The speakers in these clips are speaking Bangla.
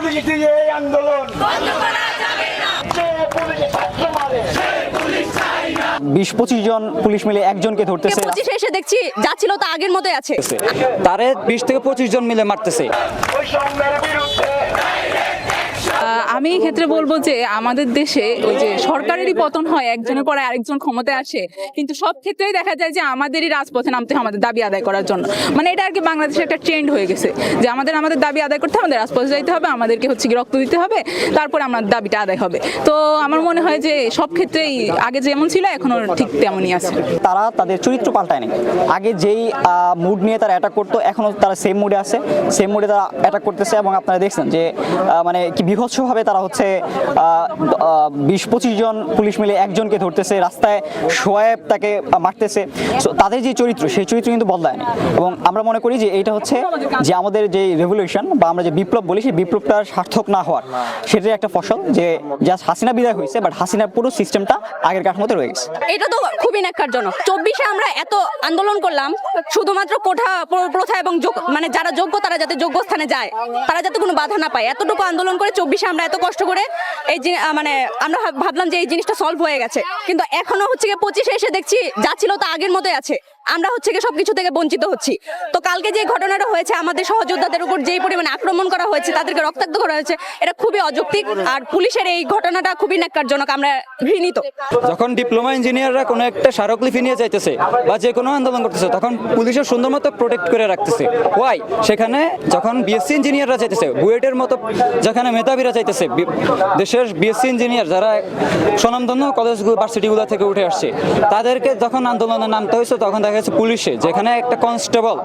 পুলিশ দিয়ে এই আন্দোলন। যে পুলিশ ছাত্র মারে। বিশ পঁচিশ জন পুলিশ মিলে একজনকে ধরতেছে। পঁচিশে এসে দেখছি যা ছিল তা আগের মতোই আছে। তারে বিশ থেকে পঁচিশ জন মিলে মারতেছে। এই ক্ষেত্রে বলব যে আমাদের দেশে ওই যে সরকারেরই পতন হয়, একজনের পরে আরেকজন ক্ষমতায় আসে। কিন্তু সব ক্ষেত্রেই দেখা যায় যে আমাদেরই রাজপথে নামতে হয় আমাদের দাবি আদায় করার জন্য। মানে এটা আর কি বাংলাদেশে একটা ট্রেন্ড হয়ে গেছে, যে আমাদের আমাদের দাবি আদায় করতে হবে, আমাদের রাজপথে যাইতে হবে, আমাদেরকে হচ্ছে কি রক্ত দিতে হবে, তারপরে আমার দাবিটা আদায় হবে। তো আমার মনে হয় যে সব ক্ষেত্রেই আগে যেমন ছিল, এখনও ঠিক তেমনই আছে। তারা তাদের চরিত্র পাল্টায়নি। আগে যেই মুড নিয়ে তারা অ্যাটাক করতো, এখনও তারা সেম মুডে আছে। সেম মুডে তারা অ্যাটাক করতেছে এবং আপনারা দেখছেন যে মানে কি বিভৎসভাবে তারা হচ্ছে বিশ পঁচিশ জন পুলিশ মিলে একজনকে ধরতেছে, রাস্তায় সোয়েব তাকে মারতেছে। তাদের যে চরিত্র, সেই চরিত্র কিন্তু বদলায়নি এবং আমরা মনে করি যে এইটা হচ্ছে যে আমাদের যে রেভলিউশন বা আমরা যে বিপ্লব বলি, সেই বিপ্লবটার সার্থক না হওয়ার। সেটার একটা ফসল যে জাস্ট হাসিনা বিদায় হয়েছে বাট হাসিনার পুরো সিস্টেমটা আগের কাঠামোতে রয়ে গেছে। এটা তো খুবই ন্যাক্কারজনক। চব্বিশে আমরা এত আন্দোলন করলাম, শুধুমাত্র কোঠা প্রথা এবং মানে যারা যোগ্য, তারা যাতে যোগ্য স্থানে যায়। তারা যাতে কোনো বাধা না পায়। এতটুকু আন্দোলন করে চব্বিশে আমরা এত কষ্ট করে এই মানে আমরা ভাবলাম যে এই জিনিসটা সলভ হয়ে গেছে। কিন্তু এখনও হচ্ছে গিয়ে পঁচিশে এসে দেখছি যা ছিল তা আগের মতোই আছে। আমরা হচ্ছে গিয়ে সবকিছু থেকে বঞ্চিত হচ্ছি। তো কালকে যে ঘটনাটা হয়েছে, আমাদের সহযোদ্ধাদের উপর যেই পরিমাণে আক্রমণ করা হয়েছে, তাদেরকে রক্তাক্ত করা হয়েছে, এটা খুবই অযৌক্তিক আর পুলিশের এই ঘটনাটা খুবই ন্যাক্কারজনক, আমরা ঘৃণিত। যখন ডিপ্লোমা ইঞ্জিনিয়াররা কোনো একটা স্মারকলিপি নিয়ে যাইতেছে বা যে কোনো আন্দোলন করতেছে, তখন পুলিশের সুন্দর মতো প্রোটেক্ট করে রাখতেছে। ওয়াই সেখানে যখন বিএসসি ইঞ্জিনিয়াররা চাইতেছে বুয়েটের মতো যেখানে মেধাবীরা চাইতেছে দেশের বিএসসি ইঞ্জিনিয়ার যারা স্বনামধন্য কলেজগুলো ভার্সিটিগুলো থেকে উঠে আসছে, তাদেরকে যখন আন্দোলনে নামতে হয়েছে, তখন দেখা যাচ্ছে পুলিশে, যেখানে একটা কনস্টেবল,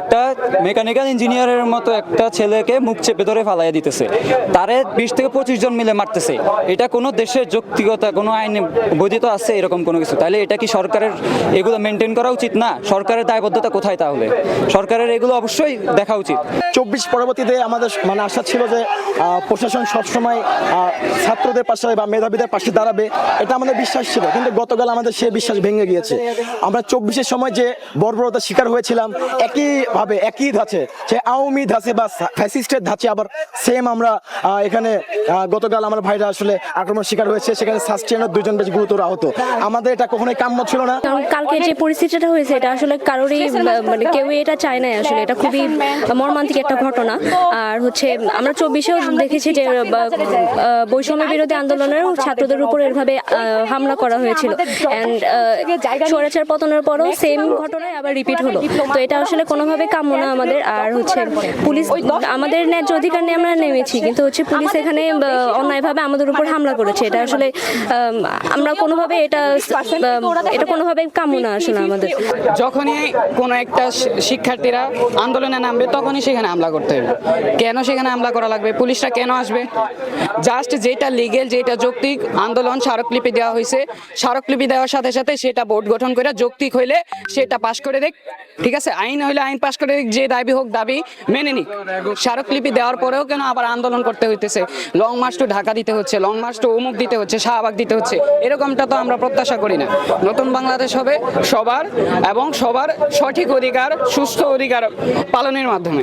একটা মেকানিক্যাল ইঞ্জিনিয়ারের মতো একটা ছেলেকে মুখ চেপে ধরে ফালাই দিতেছে। তারে বিশ থেকে পঁচিশ জন মিলে মারতেছে। এটা কোনো দেশের যৌক্তিকতা, কোনো আইনে বৈধিত আছে এরকম কোনো কিছু? তাহলে এটা কি সরকারের এগুলো মেনটেন করা উচিত না? সরকারের দায়বদ্ধতা কোথায় তাহলে? সরকারের এগুলো অবশ্যই দেখা উচিত। চব্বিশ পরবর্তীতে আমাদের মানে আশা ছিল যে প্রশাসন সবসময় ছাত্রদের পাশে বা মেধাবীদের পাশে দাঁড়াবে। এটা আমাদের বিশ্বাস ছিল, কিন্তু গতকাল আমাদের সে বিশ্বাস ভেঙে গিয়েছে। আমরা চব্বিশের সময় যে বর্বরতার শিকার হয়েছিলাম একইভাবে একই ধাঁচে, সে আওয়ামী ধাঁচে বা ফ্যাসিস্টের ধাঁচে আবার সেম আমরা এখানে গতকাল আমার ভাইরা আসলে আক্রমণ শিকার হয়েছে, সেখানে সাস্টেনের দুজন বেশ গুরুতর আহত। আমাদের এটা কখনোই কাম্য ছিল না। কালকে যে পরিস্থিতিটা হয়েছে, এটা আসলে কারোরই মানে কেউই এটা চায় না আসলে। এটা খুবই মর্মান্তিক একটা ঘটনা। আর হচ্ছে, আমরা চব্বিশেও দেখেছি যে বৈষম্য বিরোধী আন্দোলনেরও ছাত্রদের উপর এভাবে হামলা করা হয়েছিল। অ্যান্ড স্বৈরাচার পতনের পরও সেম ঘটনায় আবার রিপিট হলো। তো এটা আসলে কোনোভাবে কাম্য না আমাদের আর হচ্ছে পুলিশ আমাদের ন্যায্য অধিকার নিয়ে আমরা নেমেছি কিন্তু হচ্ছে পুলিশ এখানে অন্যায়ভাবে আমাদের উপর হামলা করেছে। এটা আসলে আমরা কোনোভাবে এটা এটা কোনোভাবে কাম্য না আসলে আমাদের। যখনই কোনো একটা শিক্ষার্থীরা আন্দোলনে নামবে তখনই সেখানে হামলা করতে হবে। কেন সেখানে হামলা করা লাগবে? পুলিশরা কেন আসবে? জাস্ট যেটা লিগেল যেটা যৌক্তিক আন্দোলন স্মারকলিপি দেওয়া হয়েছে। স্মারকলিপি দেওয়ার সাথে সাথে সেটা বোর্ড গঠন করে যৌক্তিক হইলে সেটা পাশ করে দেখ। ঠিক আছে? আইন হইলে আইন পাশ করে যে দাবি হোক দাবি মেনে নিক। স্মারকলিপি দেওয়ার পরেও কেন আবার আন্দোলন করতে হইতেছে? লং মার্চ টু ঢাকা দিতে হচ্ছে, লং মার্চ টু অমুক দিতে হচ্ছে, শাহবাগ দিতে হচ্ছে। এরকমটা তো আমরা প্রত্যাশা করি না। নতুন বাংলাদেশ হবে সবার এবং সবার সঠিক অধিকার, সুস্থ অধিকার পালনের মাধ্যমে।